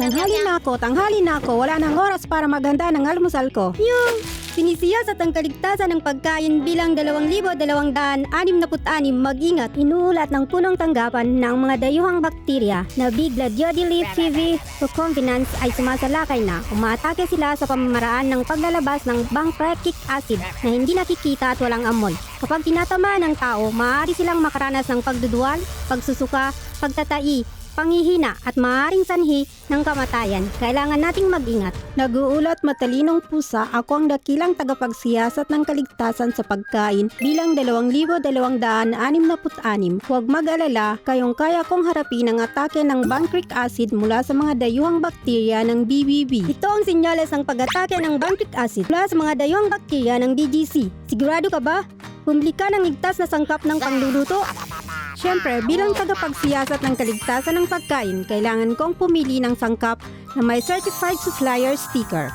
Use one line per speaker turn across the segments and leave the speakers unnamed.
Tanghali na ako, tanghali na ako. Wala nang oras para maghanda ng almusal ko.
Yung sinisiyasat ang kaligtasan ng pagkain bilang 2,266 mag-ingat inuulat ng punong tanggapan ng mga dayuhang bakterya na bigla Diodili TV recombinants ay sumasalakay na umaatake sila sa pamamaraan ng paglalabas ng pancreatic acid na hindi nakikita at walang amoy. Kapag tinatamaan ng tao, maaari silang makaranas ng pagduduwal, pagsusuka, pagtatai, panghihina at maaaring sanhi ng kamatayan. Kailangan nating mag-ingat.
Naguulat matalinong pusa, ako ang dakilang tagapagsiyasat ng kaligtasan sa pagkain bilang 2,266. Huwag mag-alala, kayong kaya kong harapin ang atake ng pancreatic acid mula sa mga dayuhang bakterya ng BBB.
Ito ang sinyales ng pag-atake ng pancreatic acid mula sa mga dayuhang bakterya ng DGC. Sigurado ka ba? Bumili ka ng ligtas na sangkap ng pangluluto.
Siyempre, bilang tagapagsiyasat ng kaligtasan ng pagkain, kailangan kong pumili ng sangkap na may Certified Supplier Sticker.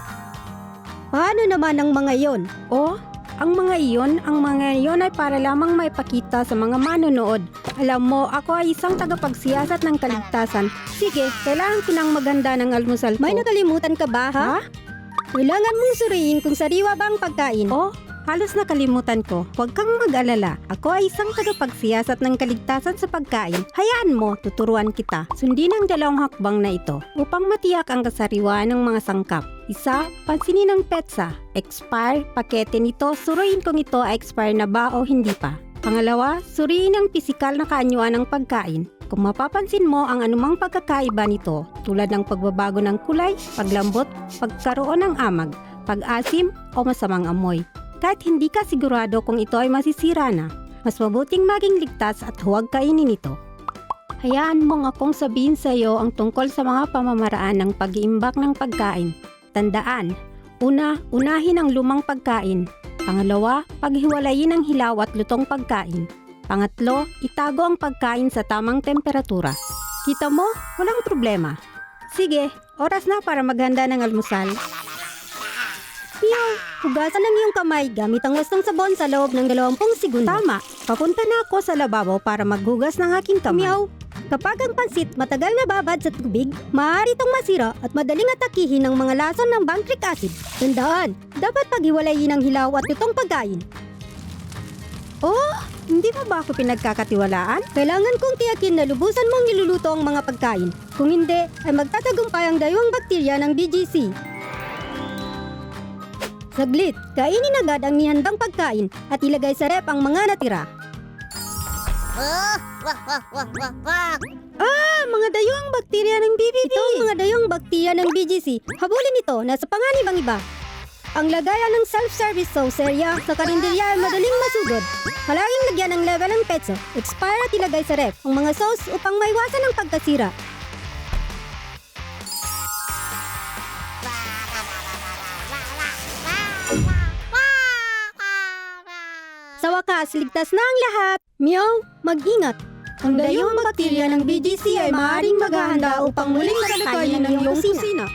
Paano naman ang mga yon?
O, ang mga iyon, ang mga iyon ay para lamang may pakita sa mga manonood. Alam mo, ako ay isang tagapagsiyasat ng kaligtasan. Sige, kailangan ko ng maganda ng almusal ko.
May nakalimutan ka ba, ha?
Ha?
Kailangan mong suriin kung sariwa ba ang pagkain.
Oh, halos nakalimutan ko. Huwag kang mag-alala. Ako ay isang tagapagsiyasat ng kaligtasan sa pagkain. Hayaan mo, tuturuan kita. Sundin ang dalawang hakbang na ito upang matiyak ang kasariwaan ng mga sangkap. Isa, pansinin ang petsa. Expire, pakete nito, suruin kung ito ay expire na ba o hindi pa. Pangalawa, suriin ang pisikal na kaanyuan ng pagkain. Kung mapapansin mo ang anumang pagkakaiba nito, tulad ng pagbabago ng kulay, paglambot, pagkaroon ng amag, pag-asim o masamang amoy. Kahit hindi ka sigurado kung ito ay masisira na, mas mabuting maging ligtas at huwag kainin ito. Hayaan mong akong sabihin sa iyo ang tungkol sa mga pamamaraan ng pag-iimbak ng pagkain. Tandaan, una, unahin ang lumang pagkain. Pangalawa, paghiwalayin ang hilaw at lutong pagkain. Pangatlo, itago ang pagkain sa tamang temperatura. Kita mo, walang problema. Sige, oras na para maghanda ng almusal.
Meow! Hugasan ang iyong kamay gamit ang wastong sabon sa loob ng 20 segundo.
Tama, papunta na ako sa lababo para maghugas ng aking kamay.
Meow! Kapag ang pansit matagal na babad sa tubig, maaari itong masira at madaling atakihin ng mga lason ng pancreatic acid. Tandaan, dapat paghiwalayin ang hilaw at lutong pagkain.
Oh, hindi mo ba ako pinagkakatiwalaan?
Kailangan kong tiyakin na lubusan mong niluluto ang mga pagkain. Kung hindi, ay magtatagumpay ang dayuang bakterya ng BGC. Saglit, kainin agad ang nihandang pagkain at ilagay sa rep ang mga natira.
Ah, mga dayuang bakterya ng BBB.
Ito ang mga dayong bakterya ng BGC. Habulin ito na sa panganib ang iba. Ang lagayan ng self-service sauce area sa karinderya ay madaling masugod. Palaging lagyan ng level ng petso, expire at ilagay sa ref ang mga sauce upang maiwasan ang pagkasira. Wakas, ligtas na ang lahat. Meow, mag-ingat. Ang dayong bakterya ng BGC ay maaaring maghahanda upang muling masalakayin ng iyong kusina.